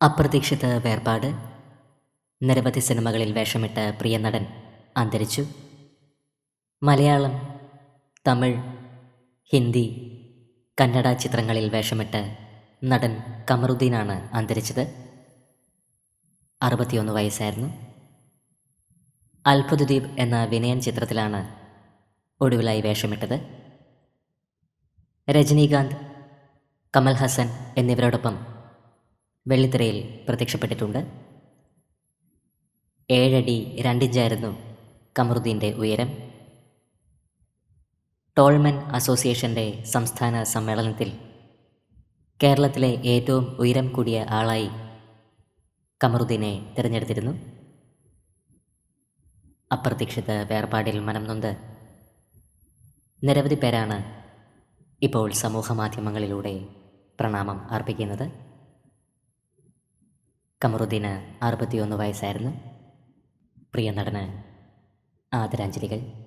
അപ്രതീക്ഷിത വേർപാട്. നിരവധി സിനിമകളിൽ വേഷമിട്ട പ്രിയ നടൻ അന്തരിച്ചു. മലയാളം തമിഴ് ഹിന്ദി കന്നഡ ചിത്രങ്ങളിൽ വേഷമിട്ട നടൻ കമറുദ്ദീനാണ് അന്തരിച്ചത്. അറുപത്തിയൊന്ന് വയസ്സായിരുന്നു. അത്ഭുതദ്വീപ് എന്ന വിനയൻ ചിത്രത്തിലാണ് ഒടുവിലായി വേഷമിട്ടത്. രജനീകാന്ത് കമൽ ഹസൻ എന്നിവരോടൊപ്പം വെള്ളിത്തിരയിൽ പ്രത്യക്ഷപ്പെട്ടിട്ടുണ്ട്. ഏഴടി രണ്ടിഞ്ചായിരുന്നു കമറുദ്ദീന്റെ ഉയരം. ടോൾമൻ അസോസിയേഷന്റെ സംസ്ഥാന സമ്മേളനത്തിൽ കേരളത്തിലെ ഏറ്റവും ഉയരം കൂടിയ ആളായി കമറുദ്ദീനെ തിരഞ്ഞെടുത്തിരുന്നു. അപ്രതീക്ഷിത വേർപാടിൽ മനം നൊന്ത് നിരവധി പേരാണ് ഇപ്പോൾ സമൂഹമാധ്യമങ്ങളിലൂടെ പ്രണാമം അർപ്പിക്കുന്നത്. കമറുദ്ദീന് അറുപത്തിയൊന്ന് വയസ്സായിരുന്നു. പ്രിയ നടന് ആദരാഞ്ജലികൾ.